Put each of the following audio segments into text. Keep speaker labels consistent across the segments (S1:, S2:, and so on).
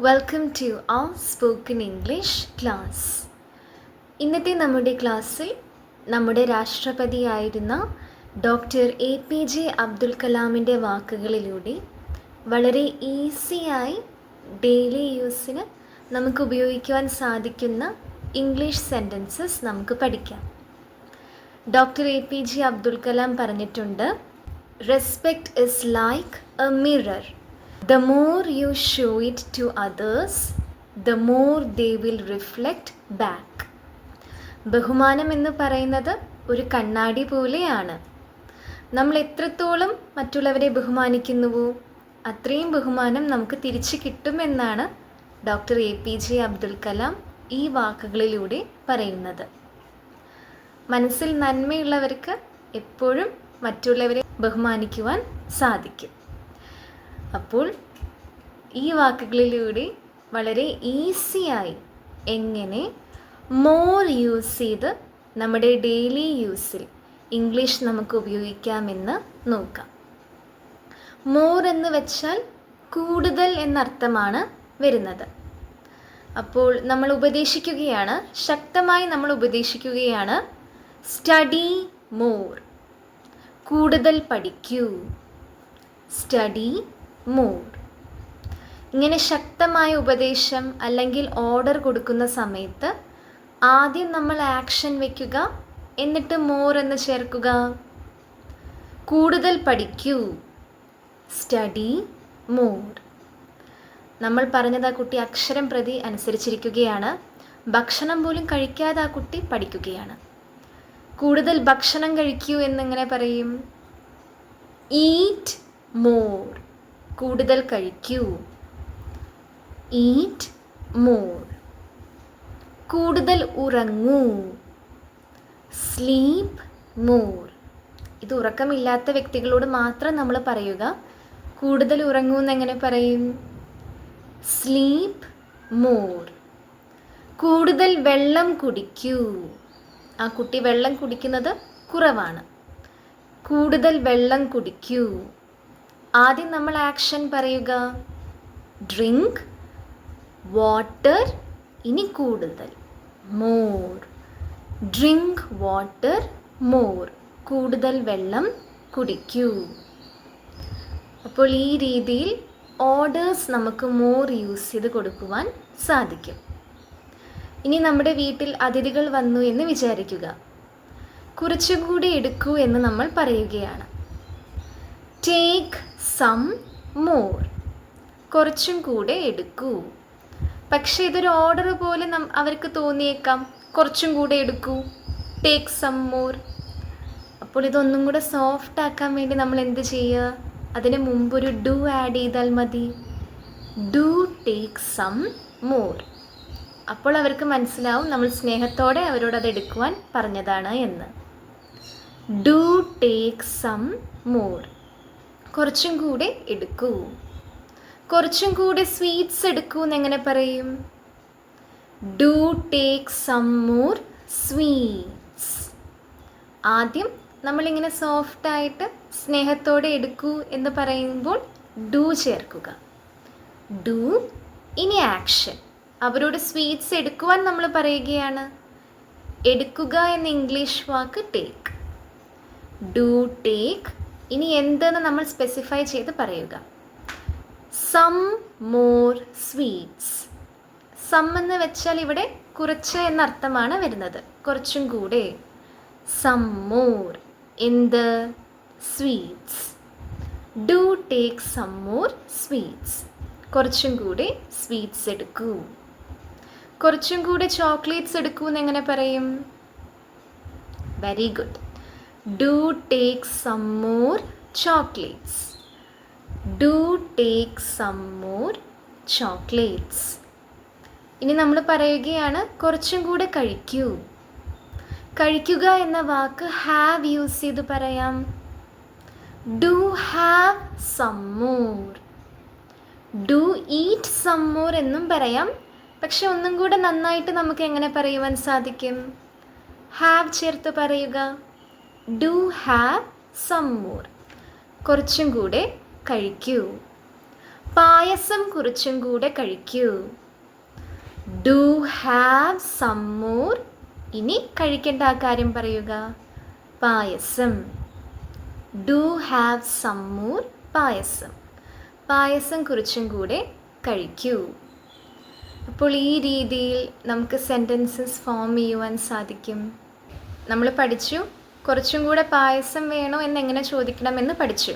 S1: Welcome to ആ spoken English class ഇന്നത്തെ നമ്മുടെ ക്ലാസ്സിൽ നമ്മുടെ രാഷ്ട്രപതിയായിരുന്ന doctor A P J Abdul കലാമിന്റെ വാക്കുകളിലൂടെ വളരെ ഈസിയായി ഡെയിലി യൂസിന് നമുക്ക് ഉപയോഗിക്കുവാൻ സാധിക്കുന്ന ഇംഗ്ലീഷ് സെന്റൻസസ് നമുക്ക് പഠിക്കാം. Doctor A P J Abdul Kalam പറഞ്ഞിട്ടുണ്ട് respect is like a mirror the more you show it to others the more they will reflect back ബഹുമാനം എന്ന് പറയുന്നത് ഒരു കണ്ണാടി പോലെയാണ്. നമ്മൾ എത്രത്തോളം മറ്റുള്ളവരെ ബഹുമാനിക്കുന്നുവോ അത്രയും ബഹുമാനം നമുക്ക് തിരിച്ചു കിട്ടുമെന്നാണ് doctor A P J Abdul Kalam ഈ വാക്കുകളിലൂടെ പറയുന്നത്. മനസ്സിൽ നന്മയുള്ളവർക്ക് എപ്പോഴും മറ്റുള്ളവരെ ബഹുമാനിക്കുവാൻ സാധിക്കും. അപ്പോൾ ഈ വാക്കുകളിലൂടെ വളരെ ഈസിയായി എങ്ങനെ മോർ യൂസ് ചെയ്ത് നമ്മുടെ ഡെയിലി യൂസിൽ ഇംഗ്ലീഷ് നമുക്ക് ഉപയോഗിക്കാമെന്ന് നോക്കാം. മോർ എന്ന് വെച്ചാൽ കൂടുതൽ എന്നർത്ഥമാണ് വരുന്നത്. അപ്പോൾ നമ്മൾ ഉപദേശിക്കുകയാണ് ശക്തമായി നമ്മൾ ഉപദേശിക്കുകയാണ് സ്റ്റഡി മോർ കൂടുതൽ പഠിക്കൂ. സ്റ്റഡി മോർ ഇങ്ങനെ ശക്തമായ ഉപദേശം അല്ലെങ്കിൽ ഓർഡർ കൊടുക്കുന്ന സമയത്ത് ആദ്യം നമ്മൾ ആക്ഷൻ വയ്ക്കുക എന്നിട്ട് മോർ എന്ന് ചേർക്കുക. കൂടുതൽ പഠിക്കൂ. സ്റ്റഡി മോർ നമ്മൾ പറഞ്ഞത് ആ കുട്ടി അക്ഷരം പ്രതി അനുസരിച്ചിരിക്കുകയാണ്. ഭക്ഷണം പോലും കഴിക്കാതെ ആ കുട്ടി പഠിക്കുകയാണ്. കൂടുതൽ ഭക്ഷണം കഴിക്കൂ എന്നിങ്ങനെ പറയും. ഈറ്റ് മോർ കൂടുതൽ കഴിക്കൂ. ഈറ്റ് മോർ കൂടുതൽ ഉറങ്ങൂ. സ്ലീപ്പ് മോർ ഇത് ഉറക്കമില്ലാത്ത വ്യക്തികളോട് മാത്രം നമ്മൾ പറയുക. കൂടുതൽ ഉറങ്ങൂ എന്നെങ്ങനെ പറയും? സ്ലീപ്പ് മോർ കൂടുതൽ വെള്ളം കുടിക്കൂ. ആ കുട്ടി വെള്ളം കുടിക്കുന്നത് കുറവാണ്. കൂടുതൽ വെള്ളം കുടിക്കൂ. ആദ്യം നമ്മൾ ആക്ഷൻ പറയുക. ഡ്രിങ്ക് വാട്ടർ ഇനി കൂടുതൽ. മോർ ഡ്രിങ്ക് വാട്ടർ മോർ കൂടുതൽ വെള്ളം കുടിക്കൂ. അപ്പോൾ ഈ രീതിയിൽ ഓർഡേഴ്സ് നമുക്ക് മോർ യൂസ് ചെയ്ത് കൊടുക്കുവാൻ സാധിക്കും. ഇനി നമ്മുടെ വീട്ടിൽ അതിഥികൾ വന്നു എന്ന് വിചാരിക്കുക. കുറച്ചുകൂടി എടുക്കൂ എന്ന് നമ്മൾ പറയുകയാണ്. Take some more. കുറച്ചും കൂടെ എടുക്കൂ. പക്ഷെ ഇതൊരു ഓർഡർ പോലെ നം അവർക്ക് തോന്നിയേക്കാം. കുറച്ചും കൂടെ എടുക്കൂ. ടേക്ക് സം മോർ അപ്പോൾ ഇതൊന്നും കൂടെ സോഫ്റ്റ് ആക്കാൻ വേണ്ടി നമ്മൾ എന്ത് ചെയ്യുക? അതിന് മുമ്പ് ഒരു ഡു ആഡ് ചെയ്താൽ മതി. ഡു ടേക്ക് സം മോർ അപ്പോൾ അവർക്ക് മനസ്സിലാവും നമ്മൾ സ്നേഹത്തോടെ അവരോട് അത് എടുക്കുവാൻ പറഞ്ഞതാണ് എന്ന്. ഡു ടേക്ക് സം മോർ കുറച്ചും കൂടെ എടുക്കൂ. കുറച്ചും കൂടെ സ്വീറ്റ്സ് എടുക്കൂ എന്നെങ്ങനെ പറയും? Do take some more sweets. ആദ്യം നമ്മളിങ്ങനെ സോഫ്റ്റായിട്ട് സ്നേഹത്തോടെ എടുക്കൂ എന്ന് പറയുമ്പോൾ ഡു ചേർക്കുക. ഡു ഇനി ആക്ഷൻ. അവരോട് സ്വീറ്റ്സ് എടുക്കുവാൻ നമ്മൾ പറയുകയാണ്. എടുക്കുക എന്ന ഇംഗ്ലീഷ് വാക്ക് ടേക്ക്. ഡു ടേക്ക് ഇനി എന്തെന്ന് നമ്മൾ സ്പെസിഫൈ ചെയ്ത് പറയുക. സം മോർ സ്വീറ്റ്സ് സം എന്ന് വെച്ചാൽ ഇവിടെ കുറച്ച് എന്നർത്ഥമാണ് വരുന്നത്. കുറച്ചും കൂടെ. Some more in the sweets do take some more sweets കുറച്ചും കൂടെ സ്വീറ്റ്സ് എടുക്കൂ. കുറച്ചും കൂടെ ചോക്ലേറ്റ്സ് എടുക്കൂ എന്ന് എങ്ങനെ പറയും? Very good do take some more chocolates do take some more chocolates ഇനി നമ്മൾ പറയുകയാണ് കുറച്ചും കൂടെ കഴിക്കൂ. കഴിക്കുക എന്ന വാക്ക് ഹാവ് യൂസ് ചെയ്ത് പറയാം. Do have some more do eat some more എന്നും പറയാം. പക്ഷെ ഒന്നും കൂടെ നന്നായിട്ട് നമുക്ക് എങ്ങനെ പറയുവാൻ സാധിക്കും? ഹാവ് ചേർത്ത് പറയുക. Do have some more. കുറച്ചും കൂടെ കഴിക്കൂ. പായസം കുറച്ചും കൂടെ കഴിക്കൂ. Do have some more. ഇനി കഴിക്കേണ്ട ആ കാര്യം പറയുക. പായസം. Do have some more payasam. പായസം കുറച്ചും കൂടെ കഴിക്കൂ. അപ്പോൾ ഈ രീതിയിൽ നമുക്ക് സെന്റൻസസ് ഫോം ചെയ്യുവാൻ സാധിക്കും. നമ്മൾ പഠിച്ചു. കുറച്ചും കൂടെ പായസം വേണോ എന്ന് എങ്ങനെ ചോദിക്കണമെന്ന് പഠിച്ചു.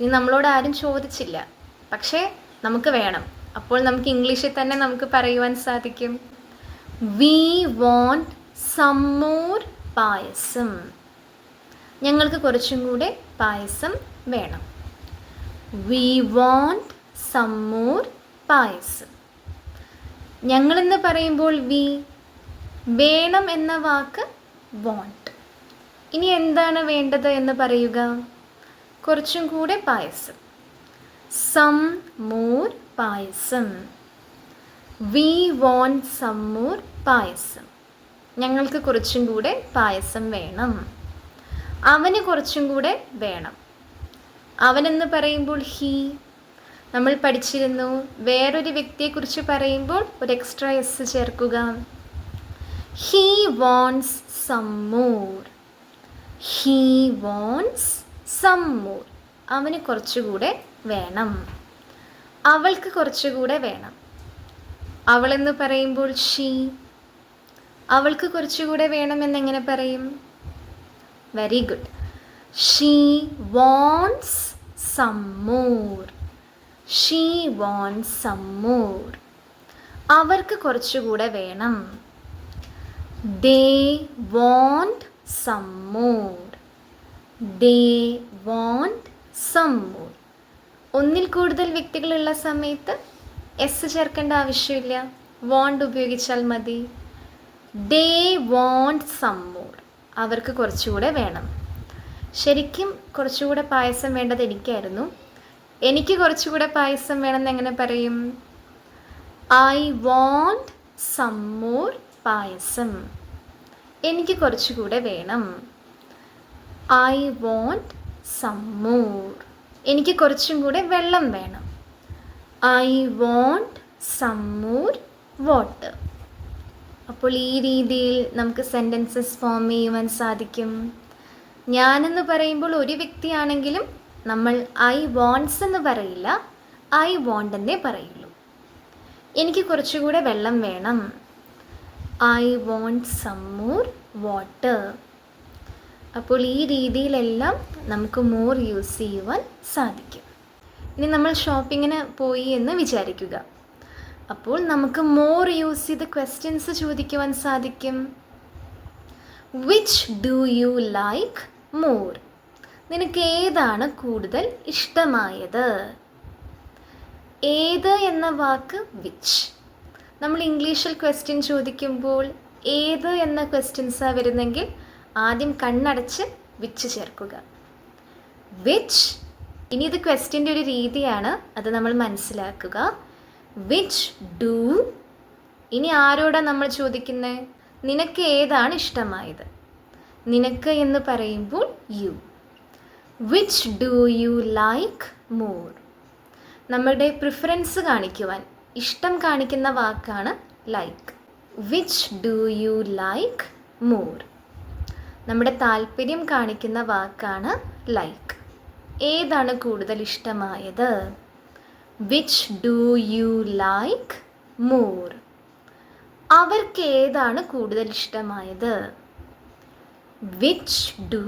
S1: ഇനി നമ്മളോട് ആരും ചോദിച്ചില്ല. പക്ഷേ നമുക്ക് വേണം. അപ്പോൾ നമുക്ക് ഇംഗ്ലീഷിൽ തന്നെ നമുക്ക് പറയുവാൻ സാധിക്കും. We want some more more payasam. ഞങ്ങൾക്ക് കുറച്ചും കൂടെ പായസം വേണം. We want some more more payasam. ഞങ്ങളെന്ന് പറയുമ്പോൾ വി വേണം എന്ന വാക്ക് വോണ്ട് ഇനി എന്താണ് വേണ്ടത് എന്ന് പറയുക? കുറച്ചും കൂടെ പായസം. Some more payasam. We want some more payasam. ഞങ്ങൾക്ക് കുറച്ചും കൂടെ പായസം വേണം. അവന് കുറച്ചും കൂടെ വേണം. അവനെന്ന് പറയുമ്പോൾ ഹീ. നമ്മൾ പഠിച്ചിരുന്നു. വേറൊരു വ്യക്തിയെക്കുറിച്ച് പറയുമ്പോൾ ഒരു എക്സ്ട്രാ എസ് ചേർക്കുക. He wants some more. He wants some more അവന് കുറച്ചുകൂടെ വേണം. അവൾക്ക് കുറച്ചുകൂടെ വേണം. അവളെന്ന് പറയുമ്പോൾ ഷീ അവൾക്ക് കുറച്ചുകൂടെ വേണമെന്ന് എങ്ങനെ പറയും? Very good she wants some more she wants some more അവർക്ക് കുറച്ചുകൂടെ വേണം. They want some more they want some more ഒന്നിൽ കൂടുതൽ വ്യക്തികളുള്ള സമയത്ത് എസ് ചേർക്കേണ്ട ആവശ്യമില്ല. വോണ്ട് ഉപയോഗിച്ചാൽ മതി. They want some more. അവർക്ക് കുറച്ചുകൂടെ വേണം. ശരിക്കും കുറച്ചുകൂടെ പായസം വേണ്ടത് എനിക്കായിരുന്നു. എനിക്ക് കുറച്ചുകൂടെ പായസം വേണമെന്ന് എങ്ങനെ പറയും? I want some more payasam. എനിക്ക് കുറച്ചുകൂടെ വേണം. ഐ വോണ്ട് സം മോർ എനിക്ക് കുറച്ചും കൂടെ വെള്ളം വേണം. I want some more water അപ്പോൾ ഈ രീതിയിൽ നമുക്ക് സെന്റൻസസ് ഫോം ചെയ്യുവാൻ സാധിക്കും. ഞാനെന്ന് പറയുമ്പോൾ ഒരു വ്യക്തിയാണെങ്കിലും നമ്മൾ ഐ വോണ്ട്സ് എന്ന് പറയില്ല. ഐ വോണ്ട് എന്നേ പറയുള്ളൂ. എനിക്ക് കുറച്ചുകൂടെ വെള്ളം വേണം. I want some more water അപ്പോൾ ഈ രീതിയിലെല്ലാം നമുക്ക് മോർ യൂസ് ചെയ്യുവാൻ സാധിക്കും. ഇനി നമ്മൾ ഷോപ്പിങ്ങിന് പോയി എന്ന് വിചാരിക്കുക. അപ്പോൾ നമുക്ക് മോർ യൂസ് ചെയ്ത് ക്വസ്റ്റ്യൻസ് ചോദിക്കുവാൻ സാധിക്കും. Which do you like more നിനക്ക് ഏതാണ് കൂടുതൽ ഇഷ്ടമായത്? ഏത് എന്ന വാക്ക് വിച്ച് നമ്മൾ ഇംഗ്ലീഷിൽ ക്വസ്റ്റ്യൻ ചോദിക്കുമ്പോൾ ഏത് എന്ന ക്വസ്റ്റ്യൻസാണ് വരുന്നെങ്കിൽ ആദ്യം കണ്ണടച്ച് വിച്ച് ചേർക്കുക. വിച്ച് ഇനി ഇത് ക്വസ്റ്റ്യന്റെ ഒരു രീതിയാണ് അത് നമ്മൾ മനസ്സിലാക്കുക. വിച്ച് ഡു ഇനി ആരോടാണ് നമ്മൾ ചോദിക്കുന്നത് നിനക്ക് ഏതാണ് ഇഷ്ടമായത്? നിനക്ക് എന്ന് പറയുമ്പോൾ you which do you like more നമ്മുടെ പ്രിഫറൻസ് കാണിക്കുവാൻ ഇഷ്ടം കാണിക്കുന്ന വാക്കാണ് like which do you like more നമ്മുടെ താല്പര്യം കാണിക്കുന്ന വാക്കാണ് ലൈക്ക് ഏതാണ് കൂടുതൽ ഇഷ്ടമായത്? Which do you like more അവർക്ക് ഏതാണ് കൂടുതൽ ഇഷ്ടമായത്? വിച്ച് ഡു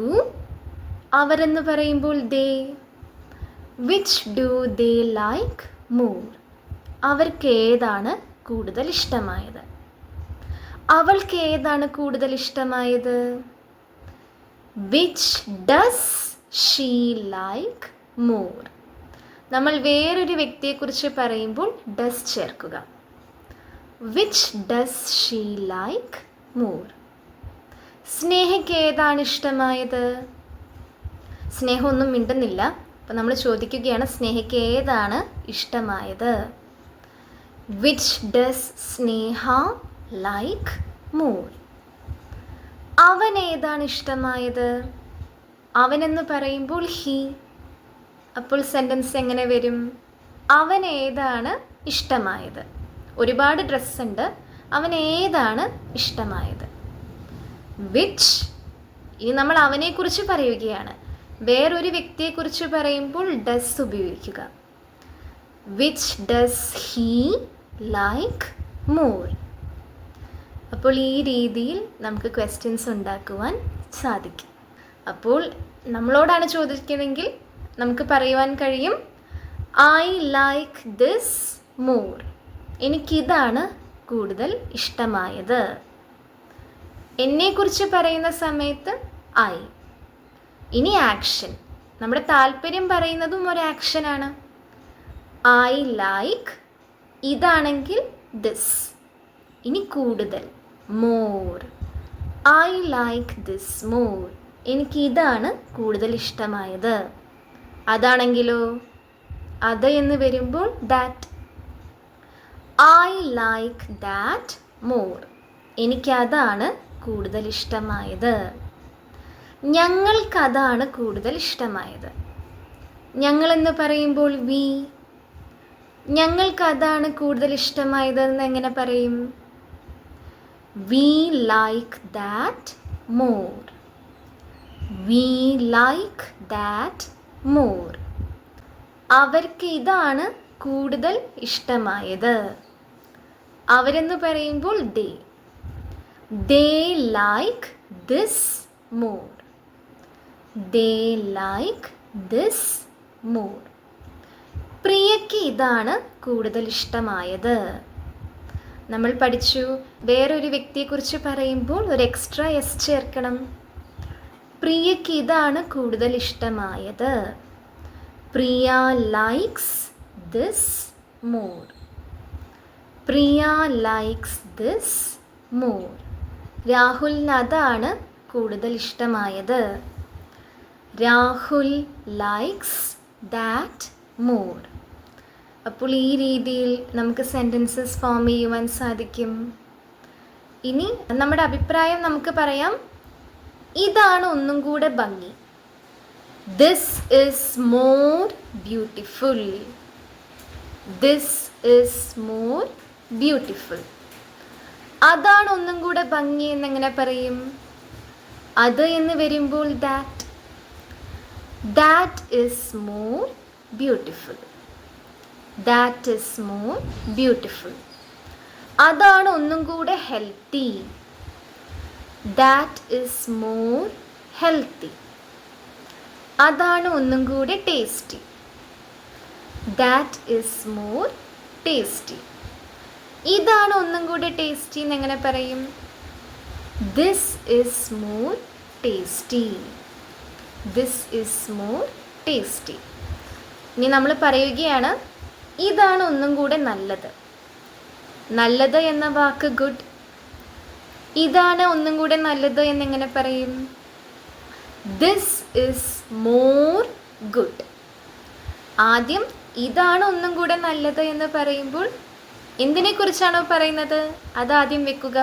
S1: അവരെന്ന് പറയുമ്പോൾ they. Which do they like more അവർക്ക് ഏതാണ് കൂടുതൽ ഇഷ്ടമായത് അവൾക്ക് ഏതാണ് കൂടുതൽ ഇഷ്ടമായത് which does she like more നമ്മൾ വേറൊരു വ്യക്തിയെക്കുറിച്ച് പറയുമ്പോൾ ഡസ് ചേർക്കുക. Which does she like more സ്നേഹയ്ക്ക് ഏതാണ് ഇഷ്ടമായത്? സ്നേഹമൊന്നും മിണ്ടുന്നില്ല. അപ്പം നമ്മൾ ചോദിക്കുകയാണ് സ്നേഹയ്ക്ക് ഏതാണ് ഇഷ്ടമായത്? Which does Sneha like more അവൻ ഏതാണ് ഇഷ്ടമായത്? അവനെന്ന് പറയുമ്പോൾ ഹി അപ്പോൾ സെന്റൻസ് എങ്ങനെ വരും? അവൻ ഏതാണ് ഇഷ്ടമായത്? ഒരുപാട് ഡ്രസ്സ് ഉണ്ട്. അവൻ ഏതാണ് ഇഷ്ടമായത്? വിച്ച് ഇനി നമ്മൾ അവനെക്കുറിച്ച് പറയുകയാണ്. വേറൊരു വ്യക്തിയെക്കുറിച്ച് പറയുമ്പോൾ ഡസ് ഉപയോഗിക്കുക. Which does he like more അപ്പോൾ ഈ രീതിയിൽ നമുക്ക് ക്വസ്റ്റ്യൻസ് ഉണ്ടാക്കുവാൻ സാധിക്കും. അപ്പോൾ നമ്മളോടാണ് ചോദിക്കണമെങ്കിൽ നമുക്ക് പറയുവാൻ കഴിയും ഐ ലൈക്ക് ദിസ് മോർ എനിക്കിതാണ് കൂടുതൽ ഇഷ്ടമായത്. എന്നെക്കുറിച്ച് പറയുന്ന സമയത്ത് ഐ ഇനി ആക്ഷൻ നമ്മുടെ താല്പര്യം പറയുന്നതും ഒരു ആക്ഷനാണ് ഐ ലൈക്ക് ഇതാണെങ്കിൽ ദിസ് ഇനി കൂടുതൽ. More I like this more എനിക്ക് ഇതാണ് കൂടുതൽ ഇഷ്ടമായത്. അതാണെങ്കിലോ? അത് എന്ന് വരുമ്പോൾ that I like that more എനിക്കതാണ് കൂടുതൽ ഇഷ്ടമായത്. ഞങ്ങൾക്കതാണ് കൂടുതൽ ഇഷ്ടമായത്. ഞങ്ങളെന്ന് പറയുമ്പോൾ വി ഞങ്ങൾക്കതാണ് കൂടുതൽ ഇഷ്ടമായതെന്ന് എങ്ങനെ പറയും? We like that more we like that more അവർക്ക് ഇതാണ് കൂടുതൽ ഇഷ്ടമായത്. അവരെന്ന് പറയുമ്പോൾ they they like this more they like this more പ്രിയയ്ക്ക് ഇതാണ് കൂടുതൽ ഇഷ്ടമായത്. നമ്മൾ പഠിച്ചു. വേറൊരു വ്യക്തിയെക്കുറിച്ച് പറയുമ്പോൾ ഒരു എക്സ്ട്രാ എസ് ചേർക്കണം. പ്രിയയ്ക്ക് ഇതാണ് കൂടുതൽ ഇഷ്ടമായത്. Priya likes this more Priya likes this more രാഹുലിന് അതാണ് കൂടുതൽ ഇഷ്ടമായത്. രാഹുൽ ലൈക്സ് ദാറ്റ് മോർ അപ്പോൾ ഈ രീതിയിൽ നമുക്ക് സെന്റൻസസ് ഫോം ചെയ്യുവാൻ സാധിക്കും. ഇനി നമ്മുടെ അഭിപ്രായം നമുക്ക് പറയാം. ഇതാണ് ഒന്നും കൂടെ ഭംഗി. This is more beautiful this is more beautiful അതാണ് ഒന്നും കൂടെ ഭംഗി എന്നെങ്ങനെ പറയും? അത് എന്ന് വരുമ്പോൾ that that is more beautiful that is more beautiful അതാണ് ഒന്നും കൂടെ healthy that is more healthy അതാണ് ഒന്നും കൂടെ tasty that is more tasty ഇതാണ് ഒന്നും കൂടെ ടേസ്റ്റി എന്ന് എങ്ങനെ പറയും? This is more tasty this is more tasty ഇനി നമ്മൾ പറയുകയാണ് ഇതാണ് ഒന്നും കൂടെ നല്ലത്. നല്ലത് എന്ന വാക്ക് ഗുഡ് ഇതാണ് ഒന്നും കൂടെ നല്ലത് എന്നെങ്ങനെ പറയും? ദിസ് ഇസ് മോർ ഗുഡ് ആദ്യം ഇതാണ് ഒന്നും കൂടെ നല്ലത് എന്ന് പറയുമ്പോൾ എന്തിനെക്കുറിച്ചാണോ പറയുന്നത്? അത് ആദ്യം വെക്കുക.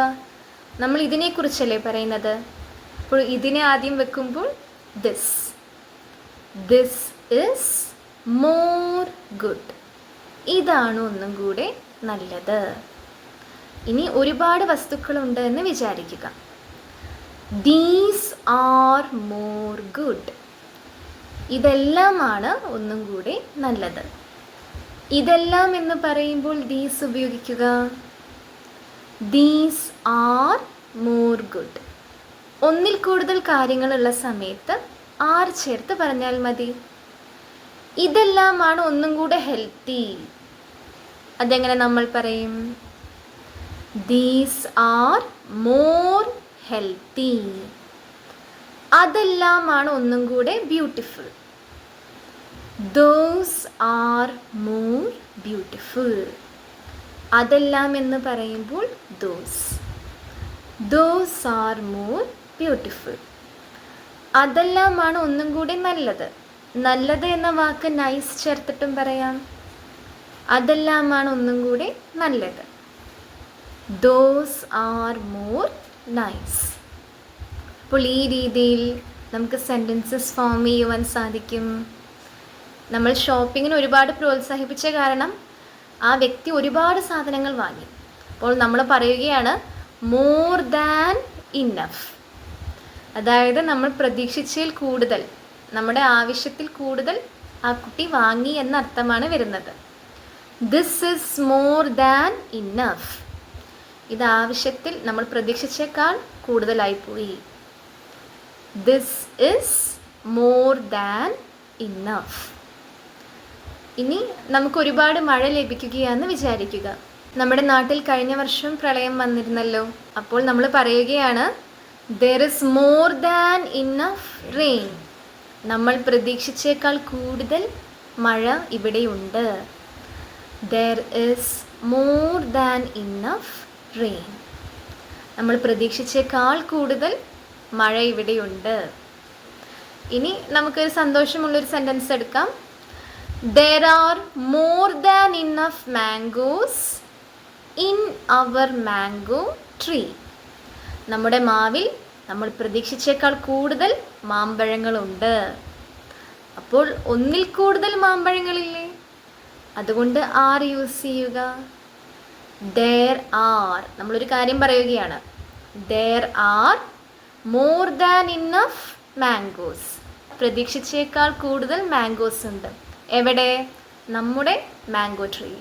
S1: നമ്മൾ ഇതിനെക്കുറിച്ചല്ലേ പറയുന്നത്? അപ്പോൾ ഇതിനെ ആദ്യം വെക്കുമ്പോൾ this this is more good ഇതാണ് ഒന്നും കൂടെ നല്ലത്. ഇനി ഒരുപാട് വസ്തുക്കളുണ്ട് എന്ന് വിചാരിക്കുക. ദീസ് ആർ മോർ ഗുഡ് ഇതെല്ലാമാണ് ഒന്നും കൂടെ നല്ലത്. ഇതെല്ലാം എന്ന് പറയുമ്പോൾ ദീസ് ഉപയോഗിക്കുക. ദീസ് ആർ മോർ ഗുഡ് ഒന്നിൽ കൂടുതൽ കാര്യങ്ങളുള്ള സമയത്ത് ആർ ചേർത്ത് പറഞ്ഞാൽ മതി. ഇതെല്ലാമാണ് ഒന്നും കൂടെ ഹെൽത്തി. അതെങ്ങനെ നമ്മൾ പറയും? ദീസ് ആർ മോർ ഹെൽത്തി അതെല്ലാമാണ് ഒന്നും കൂടെ beautiful those are more beautiful അതെല്ലാം എന്ന് പറയുമ്പോൾ those those are more beautiful അതെല്ലാമാണ് ഒന്നും കൂടെ നല്ലത്. നല്ലത് എന്ന വാക്ക് നൈസ് ചേർത്തിട്ടും പറയാം. അതെല്ലാമാണ് ഒന്നും കൂടി നല്ലത്. ദോസ് ആർ മോർ നൈസ് അപ്പോൾ ഈ രീതിയിൽ നമുക്ക് സെന്റൻസസ് ഫോം ചെയ്യുവാൻ സാധിക്കും. നമ്മൾ ഷോപ്പിങ്ങിന് ഒരുപാട് പ്രോത്സാഹിപ്പിച്ച കാരണം ആ വ്യക്തി ഒരുപാട് സാധനങ്ങൾ വാങ്ങി. അപ്പോൾ നമ്മൾ പറയുകയാണ് മോർ ദാൻ ഇന്നഫ് അതായത് നമ്മൾ പ്രതീക്ഷിച്ചതിൽ കൂടുതൽ. നമ്മുടെ ആവശ്യത്തിൽ കൂടുതൽ ആ കുട്ടി വാങ്ങി എന്ന അർത്ഥമാണ് വരുന്നത്. This is more than enough ഇത് ആവശ്യത്തിൽ നമ്മൾ പ്രതീക്ഷിച്ചേക്കാൾ കൂടുതലായി പോയി. This is more than enough ഇനി നമുക്ക് ഒരുപാട് മഴ ലഭിക്കുകയാണെന്ന് വിചാരിക്കുക. നമ്മുടെ നാട്ടിൽ കഴിഞ്ഞ വർഷം പ്രളയം വന്നിരുന്നല്ലോ. അപ്പോൾ നമ്മൾ പറയുകയാണ് there is more than enough rain നമ്മൾ പ്രതീക്ഷിച്ചേക്കാൾ കൂടുതൽ മഴ ഇവിടെയുണ്ട്. There is more than enough rain നമ്മൾ പ്രതീക്ഷിച്ചേക്കാൾ കൂടുതൽ മഴ ഇവിടെയുണ്ട്. ഇനി നമുക്കൊരു സന്തോഷമുള്ളൊരു സെന്റൻസ് എടുക്കാം. There are more than enough mangoes in our mango tree നമ്മുടെ മാവിൽ നമ്മൾ പ്രതീക്ഷിച്ചേക്കാൾ കൂടുതൽ മാമ്പഴങ്ങളുണ്ട്. അപ്പോൾ ഒന്നിൽ കൂടുതൽ മാമ്പഴങ്ങളില്ലേ? അതുകൊണ്ട് ആർ യൂസ് ചെയ്യുക. ദർ ആർ നമ്മളൊരു കാര്യം പറയുകയാണ്. There are more than enough mangoes പ്രതീക്ഷിച്ചേക്കാൾ കൂടുതൽ മാംഗോസ് ഉണ്ട്. എവിടെ? നമ്മുടെ mango tree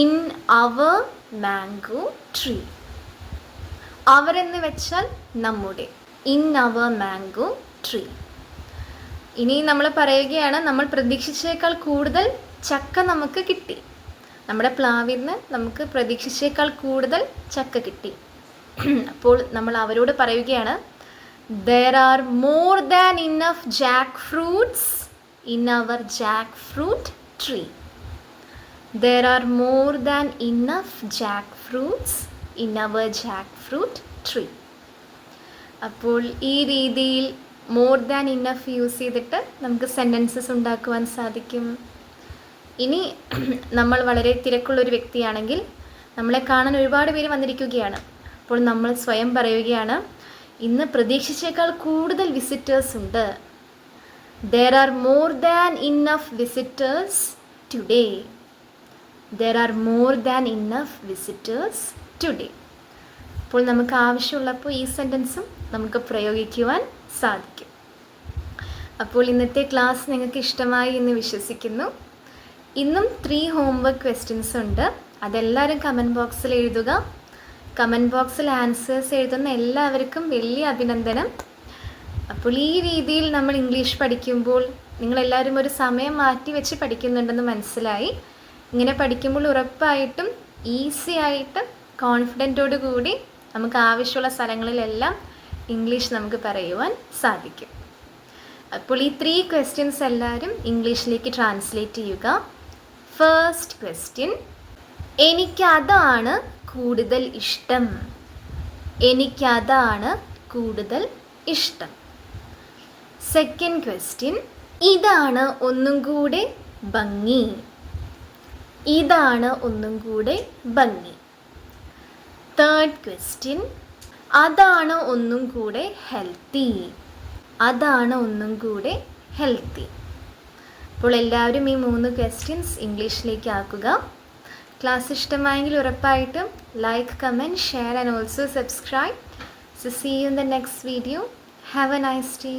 S1: in our mango tree അവരെന്ന് വെച്ചാൽ നമ്മുടെ ഇൻ അവർ മാംഗോ ട്രീ ഇനി നമ്മൾ പറയുകയാണ് നമ്മൾ പ്രതീക്ഷിച്ചേക്കാൾ കൂടുതൽ ചക്ക നമുക്ക് കിട്ടി. നമ്മുടെ പ്ലാവിൽ നിന്ന് നമുക്ക് പ്രതീക്ഷിച്ചേക്കാൾ കൂടുതൽ ചക്ക കിട്ടി. അപ്പോൾ നമ്മൾ അവരോട് പറയുകയാണ് there are more than enough jackfruits in our jackfruit tree there are more than enough jackfruits in our jackfruit tree അപ്പോൾ ഈ രീതിയിൽ മോർ ദാൻ ഇന്നഫ് യൂസ് ചെയ്തിട്ട് നമുക്ക് സെന്റൻസസ് ഉണ്ടാക്കുവാൻ സാധിക്കും. ഇനി നമ്മൾ വളരെ തിരക്കുള്ളൊരു വ്യക്തിയാണെങ്കിൽ നമ്മളെ കാണാൻ ഒരുപാട് പേര് വന്നിരിക്കുകയാണ്. അപ്പോൾ നമ്മൾ സ്വയം പറയുകയാണ് ഇന്ന് പ്രതീക്ഷിച്ചേക്കാൾ കൂടുതൽ വിസിറ്റേഴ്സ് ഉണ്ട്. There are more than enough visitors today there are more than enough visitors today അപ്പോൾ നമുക്ക് ആവശ്യമുള്ളപ്പോൾ ഈ സെന്റൻസും നമുക്ക് പ്രയോഗിക്കുവാൻ സാധിക്കും. അപ്പോൾ ഇന്നത്തെ ക്ലാസ് നിങ്ങൾക്ക് ഇഷ്ടമായി എന്ന് വിശ്വസിക്കുന്നു. ഇന്നും ത്രീ ഹോംവർക്ക് ക്വസ്റ്റ്യൻസ് ഉണ്ട്. അതെല്ലാവരും കമന്റ് ബോക്സിൽ എഴുതുക. കമന്റ് ബോക്സിൽ ആൻസേഴ്സ് എഴുതുന്ന എല്ലാവർക്കും വലിയ അഭിനന്ദനം. അപ്പോൾ ഈ രീതിയിൽ നമ്മൾ ഇംഗ്ലീഷ് പഠിക്കുമ്പോൾ നിങ്ങളെല്ലാവരും ഒരു സമയം മാറ്റി വെച്ച് പഠിക്കുന്നുണ്ടെന്ന് മനസ്സിലായി. ഇങ്ങനെ പഠിക്കുമ്പോൾ ഉറപ്പായിട്ടും ഈസി ആയിട്ട് കോൺഫിഡന്റോടു കൂടി നമുക്ക് ആവശ്യമുള്ള സ്ഥലങ്ങളിലെല്ലാം ഇംഗ്ലീഷ് നമുക്ക് പറയുവാൻ സാധിക്കും. അപ്പോൾ ഈ ത്രീ ക്വസ്റ്റ്യൻസ് എല്ലാവരും ഇംഗ്ലീഷിലേക്ക് ട്രാൻസ്ലേറ്റ് ചെയ്യുക. ഫസ്റ്റ് ക്വസ്റ്റ്യൻ എനിക്കതാണ് കൂടുതൽ ഇഷ്ടം. എനിക്കതാണ് കൂടുതൽ ഇഷ്ടം. സെക്കൻഡ് ക്വസ്റ്റ്യൻ ഇതാണ് ഒന്നും കൂടെ ഭംഗി. ഇതാണ് ഒന്നും കൂടെ ഭംഗി. തേർഡ് ക്വസ്റ്റ്യൻ അതാണ് ഒന്നും കൂടെ ഹെൽത്തി അതാണ് ഒന്നും കൂടെ ഹെൽത്തി അപ്പോൾ എല്ലാവരും ഈ മൂന്ന് ക്വസ്റ്റ്യൻസ് ഇംഗ്ലീഷിലേക്ക് ആക്കുക. ക്ലാസ് ഇഷ്ടമായെങ്കിൽ ഉറപ്പായിട്ടും like comment share and also subscribe so see you in the next video have a nice day